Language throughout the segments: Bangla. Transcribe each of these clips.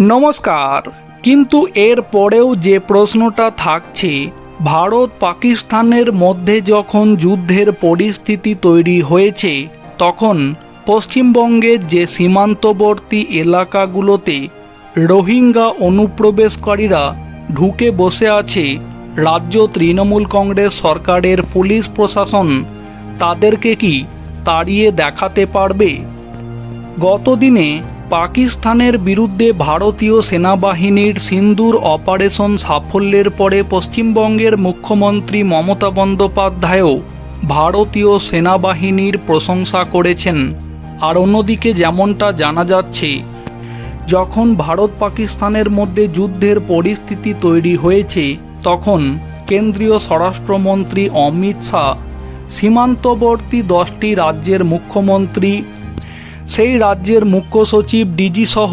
নমস্কার। কিন্তু এর পরেও যে প্রশ্নটা থাকছে, ভারত পাকিস্তানের মধ্যে যখন যুদ্ধের পরিস্থিতি তৈরি হয়েছে, তখন পশ্চিমবঙ্গের যে সীমান্তবর্তী এলাকাগুলোতে রোহিঙ্গা অনুপ্রবেশকারীরা ঢুকে বসে আছে, রাজ্য তৃণমূল কংগ্রেস সরকারের পুলিশ প্রশাসন, তাদেরকে কি তাড়িয়ে দেখাতে পারবে? গতদিনে পাকিস্তানের বিরুদ্ধে ভারতীয় সেনাবাহিনীর সিন্দুর অপারেশন সাফল্যের পরে পশ্চিমবঙ্গের মুখ্যমন্ত্রী মমতা বন্দ্যোপাধ্যায়ও ভারতীয় সেনাবাহিনীর প্রশংসা করেছেন। আর অন্যদিকে যেমনটা জানা যাচ্ছে, যখন ভারত পাকিস্তানের মধ্যে যুদ্ধের পরিস্থিতি তৈরি হয়েছে, তখন কেন্দ্রীয় স্বরাষ্ট্রমন্ত্রী অমিত শাহ সীমান্তবর্তী দশটি রাজ্যের মুখ্যমন্ত্রী সেই রাজ্যের মুখ্য সচিব, ডিজি সহ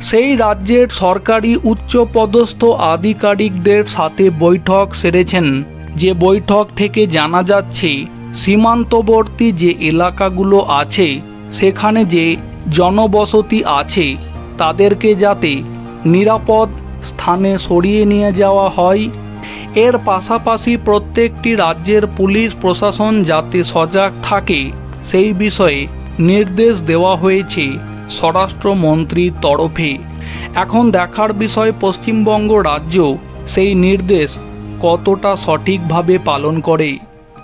সেই রাজ্যের সরকারি উচ্চপদস্থ আধিকারিকদের সাথে বৈঠক সেরেছেন। যে বৈঠক থেকে জানা যাচ্ছে, সীমান্তবর্তী যে এলাকাগুলো আছে, সেখানে যে জনবসতি আছে, তাদেরকে যাতে নিরাপদ স্থানে সরিয়ে নিয়ে যাওয়া হয়। এর পাশাপাশি প্রত্যেকটি রাজ্যের পুলিশ প্রশাসন যাতে সজাগ থাকে, সেই বিষয়ে নির্দেশ দেওয়া হয়েছে স্বরাষ্ট্রমন্ত্রীর তরফে। এখন দেখার বিষয় পশ্চিমবঙ্গ রাজ্য, সেই নির্দেশ কতটা সঠিকভাবে পালন করে?